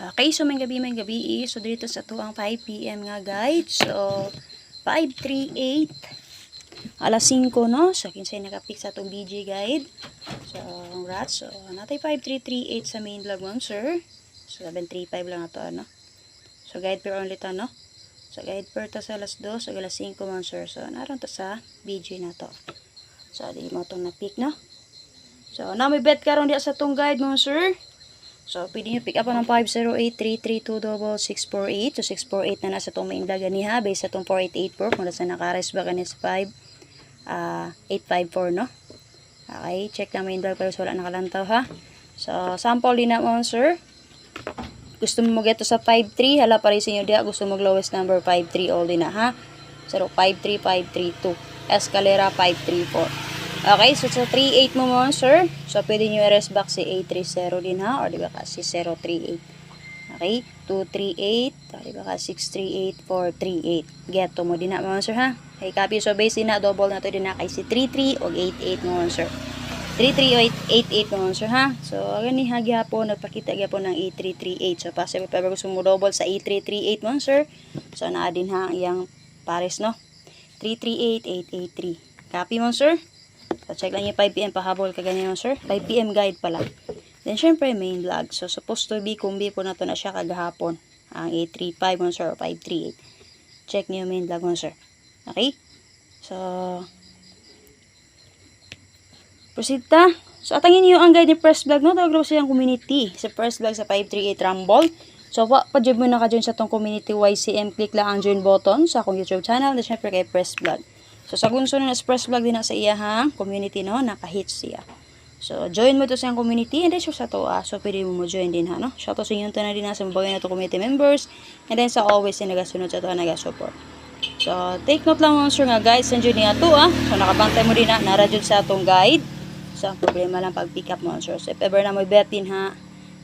Okay, so may gabi may gabi. So dito sa tuang 5 p.m. nga guide. So 538 alas 5 no. So kinsay nakapik sa itong BG guide. So congrats. So natay 5338 sa main vlog mo sir. So 735 lang ato ano. So guide per only to no. So guide per to sa alas 2 so alas 5 mo sir. So naroon to sa BG na to. So di mo itong na-pick no. So na may bet karon diya sa tong guide mo sir. So, pwede nyo pick up ng 508-332-6648. So, 648 na nasa itong main vlog niya, based sa itong 4884. Kung nasa nakares ba kanis 5, ah 854, no? Okay, check na main vlog pero wala nakalantaw, ha? So, sample din na mo, sir. Gusto mo to sa 5-3, hala pa rin sa inyo diya. Gusto mo lowest number 5-3 all din na, ha? So, 5-3, 5-3-2. Escalera 5-3-4. Okay, so sa 3-8 mo mo, sir. So, pwede nyo i-rest back si 8-3-0 din, ha? Or di ba kasi 0-3-8. Okay, 2-3-8. Or di ba ka 6-3-8, 4-3-8. Get to mo din na mo, sir, ha? Okay, copy. So, base din na, double na to din na kay si 3-3 o 8-8 mo, sir. 33888 mo sir ha. So gani ha gyapon nagpakita gyapon ng A338. So possible pa gusto mo double sa A338 mo sir. So naa din ha ang iyang pares no. 338883. Copy mo sir. Check lang yung 5 PM pahabol ka ganyan sir. 5 PM guide pala. Then syempre main vlog. So supposed to be kumbi po na to na siya kagahapon. Ang A35 mo sir o 538. Check niyo main vlog mo sir. Okay? So Proceed ta. So, atangin niyo ang guide ni Press Vlog, no? Tawag ang community sa Press Vlog sa 538 Rumble. So, wa pa join mo na ka join sa tong community YCM. Click lang ang join button sa akong YouTube channel. Then, syempre kay Press Vlog. So, sa gunso na sa Press Vlog din na sa iya ha, community, no? Naka-hit siya. So, join mo to sa community and then so, sa to, ah, so pwede mo mo join din ha, no? Shout out sa inyo na din ha, sa mabagay na to community members and then sa always yung nagasunod sa to, nagasupport. So, take note lang mga sir nga guys, nandiyo niya to ah. So, nakabantay mo din na, nara sa atong guide. So, ang problema lang pag pick up mga sir. So, if ever na may bet din ha,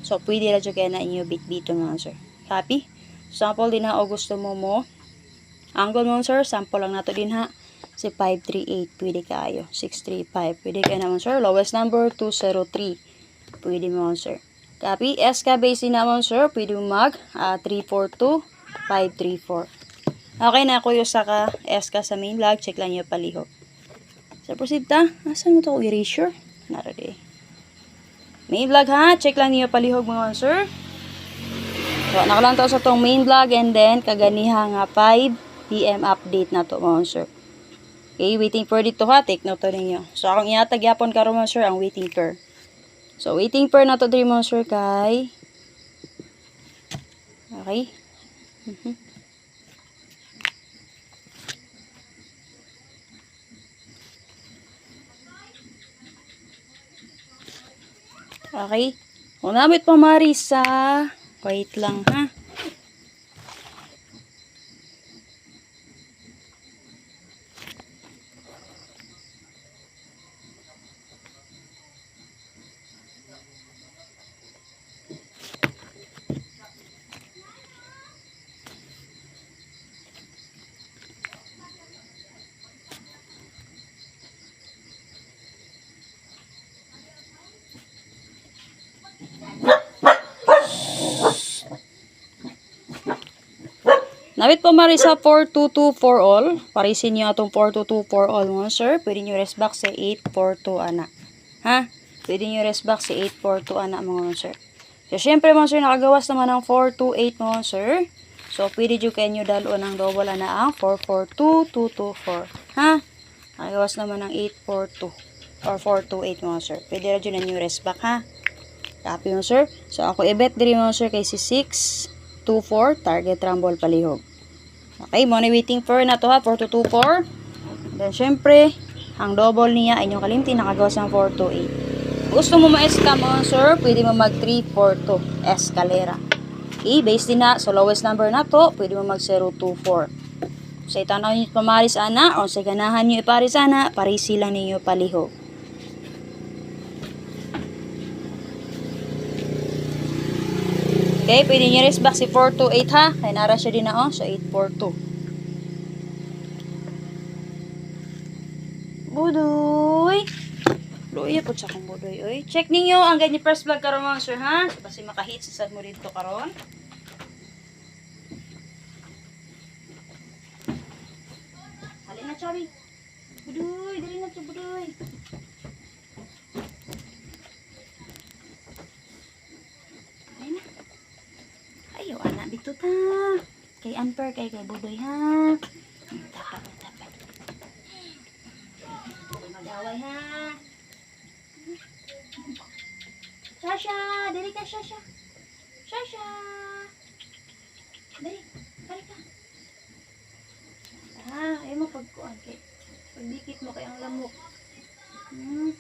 so, pwede na dyan kaya na inyo bit-bito mga sir. Happy? Sample din ha, o gusto mo mo. Angle mo sir, sample lang nato din ha. Si 538, pwede kayo. 635, pwede kayo naman sir. Lowest number, 203. Pwede mo sir. Copy, SK base din naman sir. Pwede mo mag ah, 342, 534. Okay na yung saka SK sa main vlog. Check lang yung palihog. So, proceed ta. Asan mo to erasure? Narade. Main vlog ha. Check lang niyo palihog mga sir. So, nakalang to sa tong main vlog and then kaganiha nga 5 PM update na to mga sir. Okay, waiting for dito ha. Take note ninyo. So, akong iatag yapon karon mga sir ang waiting per. So, waiting per na to diri mga sir kay Okay. Mhm. Okay. Kung namit pa Marisa, wait lang ha. Namit pa Marisa 4224 all. Parisin nyo atong 4224 all mo, sir. Pwede nyo rest back sa 842 ana. Ha? Pwede nyo rest back sa 842 ana mga sir. So, syempre mga sir, nakagawas naman ng 428 mga sir. So, pwede nyo kayo dalo ng double ana ang 442224. Ha? Nakagawas naman ng 842 or 428 mga sir. Pwede rin na nyo rest back ha. Copy mo sir. So, ako i-bet diri mga sir kay si 624 target rumble palihog. Okay, mo na waiting for na to ha, 4224. Then, syempre, ang double niya ay yung kalimti, nakagawas ng 428. Gusto mo ma-escam mo, sir, pwede mo mag 342 escalera. Okay, base din na, so lowest number na to, pwede mo mag 024. Sa itanaw nyo pamaris ana, o sa ganahan nyo iparis ana, parisi lang ninyo palihog. Okay, pwede nyo rest back si 428 ha. Kaya nara siya din na oh, so 842. Budoy! Luyot po sa akong budoy, oy. Check ninyo ang ni Press Vlog karon mga sir, ha? So, kasi makahit sa sad mo dito karon. Hali na, Chabi. Budoy, dali na, Chabi, budoy. Ay na. Dito ta. Kay Amper, kay kay Budoy, ha? Tapat, tapat. Mag-away, ha? Shasha! Dali ka, Shasha! Shasha! Dali, dali ka. Ah, ayaw mo pagkuhan kay pagdikit mo kay ang lamok. Hmm.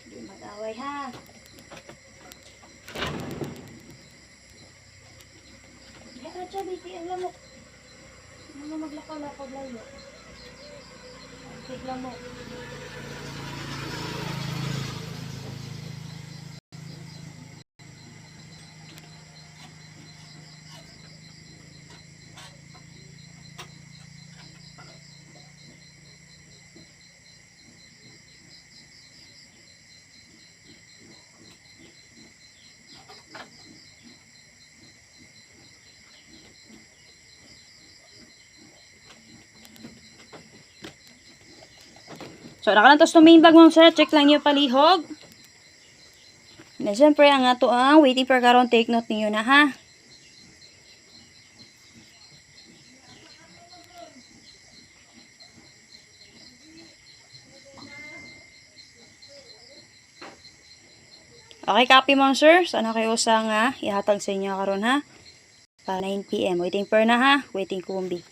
Hindi ha? Biti, ang lamok. Ano maglakaw-lakaw layo? Ang lamok. So, nakalantos to main bag mo sir. Check lang yung palihog. Na siyempre, ang ato ang waiting for karon take note ninyo na ha. Okay, copy mo sir. Sana kayo sa nga ihatag sa inyo karon ha. Pa 9pm. Waiting for na ha. Waiting kumbi.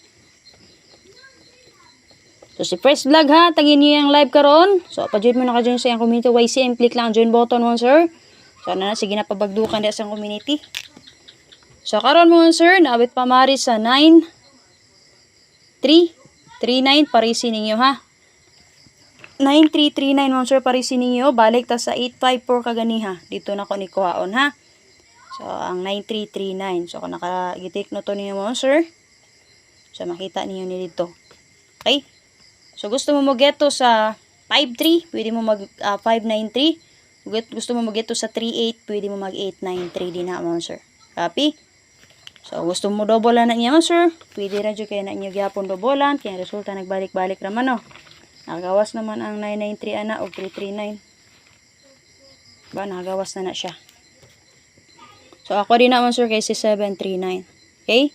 So si Press Vlog ha, tagin niyo yung live karon. So pa-join mo na ka dyan sa yung community YCM, click lang ang join button mo sir. So ano na, sige na pabagdukan din sa community. So karon mo sir, naabit pa mari sa 9 3 39 parisi ninyo ha. 9339 mo sir parisi ninyo, balik ta sa 854 kaganiha. Dito na ko ni kuhaon ha. So ang 9339. So kung naka-take no to ninyo mo sir. So makita ninyo ni dito. Okay? So, gusto mo mag-geto sa 5-3, pwede mo mag ah, 5-9-3. Gut- Gusto mo mag-geto sa 3-8, pwede mo mag 8-9-3 din na mo, sir. Copy? So, gusto mo dobolan na niya, sir. Pwede na dyan kaya na inyo gyapon dobolan. Kaya resulta nagbalik-balik naman, no. Nakagawas naman ang 993 ana o 339. Ba, nakagawas na na siya. So, ako din naman, sir, kay si 739. Okay?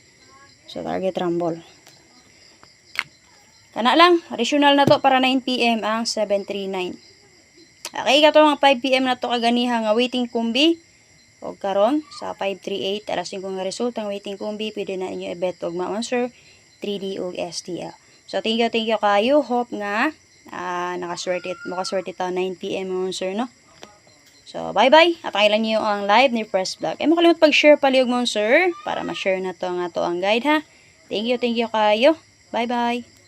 So, target rumble. Kana lang, additional na to para 9pm ang 739. Okay, kato mga 5pm na to kaganiha nga waiting kumbi. O karon sa 538 alas 5 nga result ang waiting kumbi pwede na inyo i-bet og ma-answer 3D ug STL. So thank you, thank you kayo. Hope nga ah nakaswerte makaswerte ta 9pm ang answer no. So bye bye. At lang niyo ang live ni Press Vlog. Ay mo kalimot pag-share pali og mo sir para ma-share na to nga to ang guide ha. Thank you, thank you kayo. Bye bye.